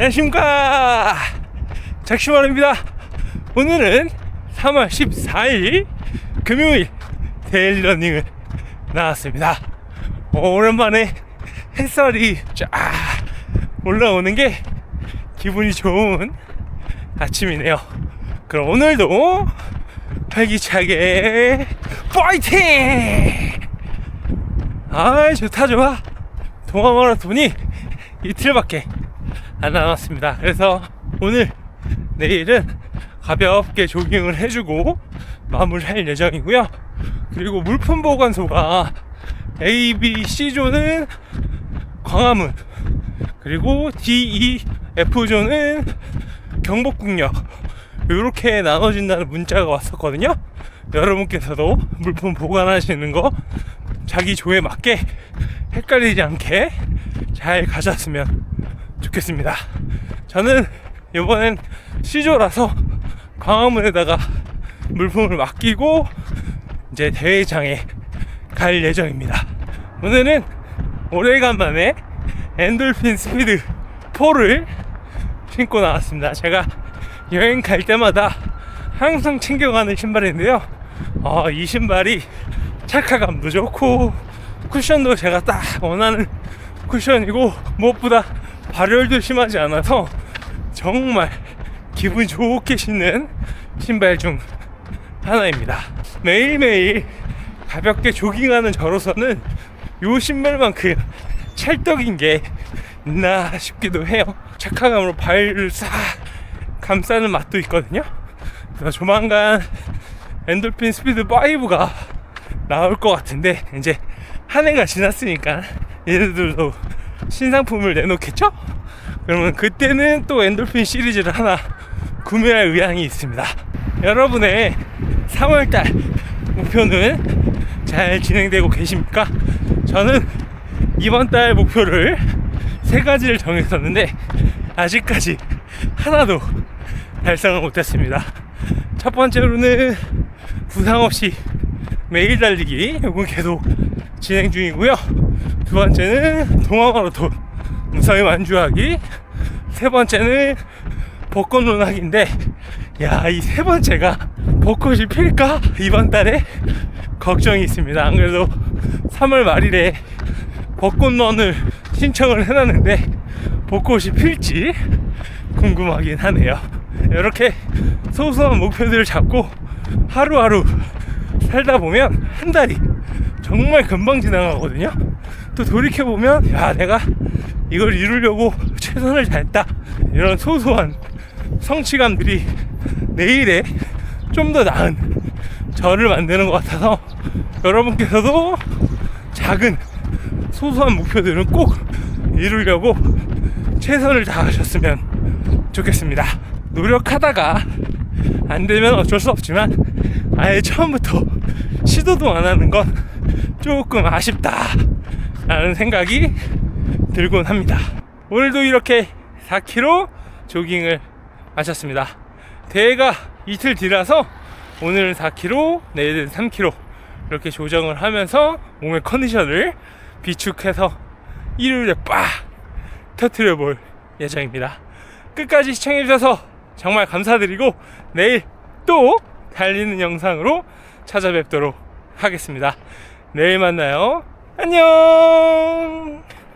안녕하십니까. 작심원입니다. 오늘은 3월 14일 금요일 데일리 러닝을 나왔습니다. 어, 오랜만에 햇살이 쫙 올라오는 게 기분이 좋은 아침이네요. 그럼 오늘도 활기차게 파이팅! 아 좋다 좋아. 동화 마라톤이 이틀밖에 안 남았습니다. 그래서 오늘 내일은 가볍게 조깅을 해주고 마무리할 예정이고요. 그리고 물품 보관소가 A, B, C 존은 광화문 그리고 D, E, F 존은 경복궁역 이렇게 나눠진다는 문자가 왔었거든요. 여러분께서도 물품 보관하시는 거 자기 조에 맞게 헷갈리지 않게 잘 가졌으면 좋겠습니다. 저는 이번엔 C조라서 광화문에다가 물품을 맡기고 이제 대회장에 갈 예정입니다. 오늘은 오래간만에 엔돌핀 스피드 4를 신고 나왔습니다. 제가 여행 갈 때마다 항상 챙겨가는 신발인데요. 어, 이 신발이 착화감도 좋고 쿠션도 제가 딱 원하는 쿠션이고 무엇보다 발열도 심하지 않아서 정말 기분 좋게 신는 신발 중 하나입니다. 매일매일 가볍게 조깅하는 저로서는 요 신발만큼 찰떡인 게 있나 싶기도 해요. 착화감으로 발을 싹 감싸는 맛도 있거든요. 그래서 조만간 엔돌핀 스피드 5가 나올 것 같은데 이제 한 해가 지났으니까 얘네들도 신상품을 내놓겠죠? 그러면 그때는 또 엔돌핀 시리즈를 하나 구매할 의향이 있습니다. 여러분의 3월달 목표는 잘 진행되고 계십니까? 저는 이번 달 목표를 세 가지를 정했었는데 아직까지 하나도 달성을 못했습니다. 첫 번째로는 부상 없이 매일 달리기 이건 계속 진행 중이고요. 두 번째는 동화 마라톤 무사히 완주하기. 세 번째는 벚꽃 논하기인데 야 이 세 번째가 벚꽃이 필까 이번 달에 걱정이 있습니다. 안 그래도 3월 말일에 벚꽃런을 신청을 해놨는데 벚꽃이 필지 궁금하긴 하네요. 이렇게 소소한 목표들을 잡고 하루하루 살다 보면 한 달이 정말 금방 지나가거든요. 또 돌이켜 보면 야 내가 이걸 이루려고 최선을 다했다 이런 소소한 성취감들이 내일에 좀 더 나은 저를 만드는 것 같아서 여러분께서도 작은 소소한 목표들은 꼭 이루려고 최선을 다하셨으면 좋겠습니다. 노력하다가 안 되면 어쩔 수 없지만 아예 처음부터 시도도 안 하는 건 조금 아쉽다 라는 생각이 들곤 합니다. 오늘도 이렇게 4km 조깅을 마쳤습니다. 대회가 이틀 뒤라서 오늘은 4km, 내일은 3km 이렇게 조정을 하면서 몸의 컨디션을 비축해서 일요일에 빡 터트려 볼 예정입니다. 끝까지 시청해주셔서 정말 감사드리고 내일 또 달리는 영상으로 찾아뵙도록 하겠습니다. 내일 만나요. 안녕.